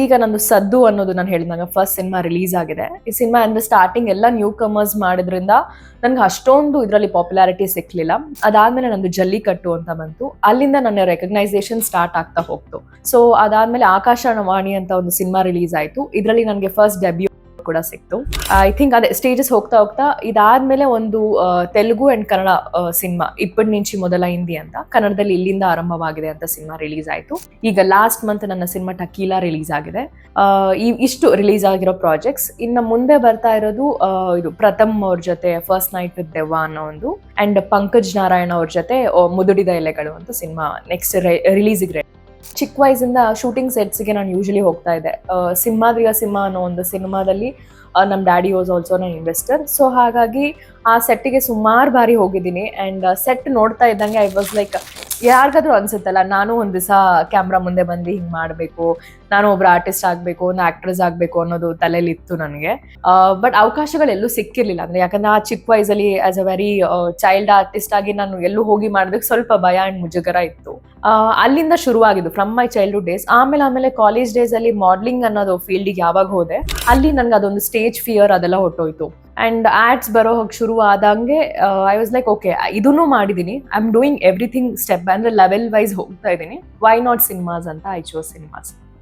ಈಗ ನಂದು ಸದ್ದು ಅನ್ನೋದು ನಾನು ಹೇಳಿದಾಗ ಫಸ್ಟ್ ಸಿನಿಮಾ ರಿಲೀಸ್ ಆಗಿದೆ. ಈ ಸಿನಿಮಾ ಅಂದ್ರೆ ಸ್ಟಾರ್ಟಿಂಗ್ ಎಲ್ಲ ನ್ಯೂ ಕಮರ್ಸ್ ಮಾಡಿದ್ರಿಂದ ನನ್ಗೆ ಅಷ್ಟೊಂದು ಇದರಲ್ಲಿ ಪಾಪ್ಯುಲಾರಿಟಿ ಸಿಕ್ಲಿಲ್ಲ. ಅದಾದ್ಮೇಲೆ ನಂದು ಜಲ್ಲಿಕಟ್ಟು ಅಂತ ಬಂತು. ಅಲ್ಲಿಂದ ನನ್ನ ರೆಕಗ್ನೈಸೇಷನ್ ಸ್ಟಾರ್ಟ್ ಆಗ್ತಾ ಹೋಗ್ತು. ಸೊ ಅದಾದ್ಮೇಲೆ ಆಕಾಶವಾಣಿ ಅಂತ ಒಂದು ಸಿನಿಮಾ ರಿಲೀಸ್ ಆಯ್ತು. ಇದರಲ್ಲಿ ನನಗೆ ಫಸ್ಟ್ ಡೆಬ್ಯೂ ಕೂಡ ಸಿಕ್ತು. ಐ ಥಿಂಕ್ ಅದೇ ಸ್ಟೇಜಸ್ ಹೋಗ್ತಾ ಹೋಗ್ತಾ ಇದಾದ್ಮೇಲೆ ಒಂದು ತೆಲುಗು ಅಂಡ್ ಕನ್ನಡ ಸಿನಿಮಾ ಇಪ್ಪಟ್ ನಿಂಚಿ ಮೊದಲ ಹಿಂದಿ ಅಂತ, ಕನ್ನಡದಲ್ಲಿ ಇಲ್ಲಿಂದ ಆರಂಭವಾಗಿದೆ ಅಂತ ಸಿನಿಮಾ ರಿಲೀಸ್ ಆಯ್ತು. ಈಗ ಲಾಸ್ಟ್ ಮಂತ್ ನನ್ನ ಸಿನಿಮಾ ಟಕೀಲಾ ರಿಲೀಸ್ ಆಗಿದೆ. ಈ, ಇಷ್ಟು ರಿಲೀಸ್ ಆಗಿರೋ ಪ್ರಾಜೆಕ್ಟ್ಸ್ ಇನ್ನು ಮುಂದೆ ಬರ್ತಾ ಇರೋದು ಇದು ಪ್ರಥಮ್ ಅವ್ರ ಜೊತೆ ಫಸ್ಟ್ ನೈಟ್ ವಿತ್ ದೆವ್ವ ಅನ್ನೋ ಒಂದು ಅಂಡ್ ಪಂಕಜ್ ನಾರಾಯಣ ಅವ್ರ ಜೊತೆ ಮುದುಡಿದ ಎಲೆಗಳು ಅಂತ ಸಿನಿಮಾ ನೆಕ್ಸ್ಟ್ ರಿಲೀಸಿಗೆ ಚಿಕ್ಕ ವಯಸ್ಸಿಂದ ಶೂಟಿಂಗ್ ಸೆಟ್ಸ್ಗೆ ನಾನು ಯೂಶಲಿ ಹೋಗ್ತಾ ಇದ್ದೆ. ಸಿಂಹಾದ್ರಿಯ ಸಿಂಹ ಅನ್ನೋ ಒಂದು ಸಿನಿಮಾದಲ್ಲಿ ನಮ್ಮ ಡ್ಯಾಡಿ ವಾಸ್ ಆಲ್ಸೋ ನನ್ನ ಇನ್ವೆಸ್ಟರ್ ಸೊ ಹಾಗಾಗಿ ಆ ಸೆಟ್ಟಿಗೆ ಸುಮಾರು ಬಾರಿ ಹೋಗಿದ್ದೀನಿ. ಆ್ಯಂಡ್ ಸೆಟ್ ನೋಡ್ತಾ ಇದ್ದಂಗೆ ಐ ವಾಸ್ ಲೈಕ್ ಯಾರಿಗಾದ್ರೂ ಅನ್ಸುತ್ತಲ್ಲ, ನಾನು ಒಂದು ದಿವಸ ಕ್ಯಾಮ್ರಾ ಮುಂದೆ ಬಂದು ಹಿಂಗೆ ಮಾಡಬೇಕು, ನಾನು ಒಬ್ರು ಆರ್ಟಿಸ್ಟ್ ಆಗಬೇಕು, ಒಂದು ಆಕ್ಟ್ರೆಸ್ ಆಗಬೇಕು ಅನ್ನೋದು ತಲೆಯಲ್ಲಿ ಇತ್ತು ನನಗೆ ಬಟ್ ಅವಕಾಶಗಳೆಲ್ಲೂ ಸಿಕ್ಕಿರ್ಲಿಲ್ಲ. ಅಂದ್ರೆ ಯಾಕಂದ್ರೆ ಆ ಚಿಕ್ಕ ವಯಸ್ಸಲ್ಲಿ as a very child artist ಆಗಿ ನಾನು ಎಲ್ಲೂ ಹೋಗಿ ಮಾಡೋದಕ್ಕೆ ಸ್ವಲ್ಪ ಭಯ ಅಂಡ್ ಮುಜುಗರ ಇತ್ತು. ಅಲ್ಲಿಂದ ಶುರುವಾಗಿದ್ದು ಫ್ರಮ್ ಮೈ ಚೈಲ್ಡ್ಹುಡ್ ಡೇಸ್ ಆಮೇಲೆ ಆಮೇಲೆ ಕಾಲೇಜ್ ಡೇಸ್ ಅಲ್ಲಿ ಮಾಡ್ಲಿಂಗ್ ಅನ್ನೋದು ಫೀಲ್ಡಿಗೆ ಯಾವಾಗ ಹೋದೆ, ಅಲ್ಲಿ ನನಗೆ ಅದೊಂದು ಸ್ಟೇಜ್ ಫಿಯರ್ ಅದೆಲ್ಲ ಹೊಟ್ಟೋಯ್ತು ಅಂಡ್ ಆಡ್ಸ್ ಬರೋ ಹೋಗಿ ಶುರು ಆದಂಗೆ ಐ ವಾಸ್ ಲೈಕ್ ಓಕೆ ಇದನ್ನು ಮಾಡಿದ್ದೀನಿ I am doing everything step ಅಂದರೆ ಲೆವೆಲ್ ವೈಸ್ ಹೋಗ್ತಾ ಇದ್ದೀನಿ ವೈ ನಾಟ್ ಸಿನಿಮಾಸ್ ಅಂತ ಐ ಚೋಸ್ ಸಿನಿಮಾಸ್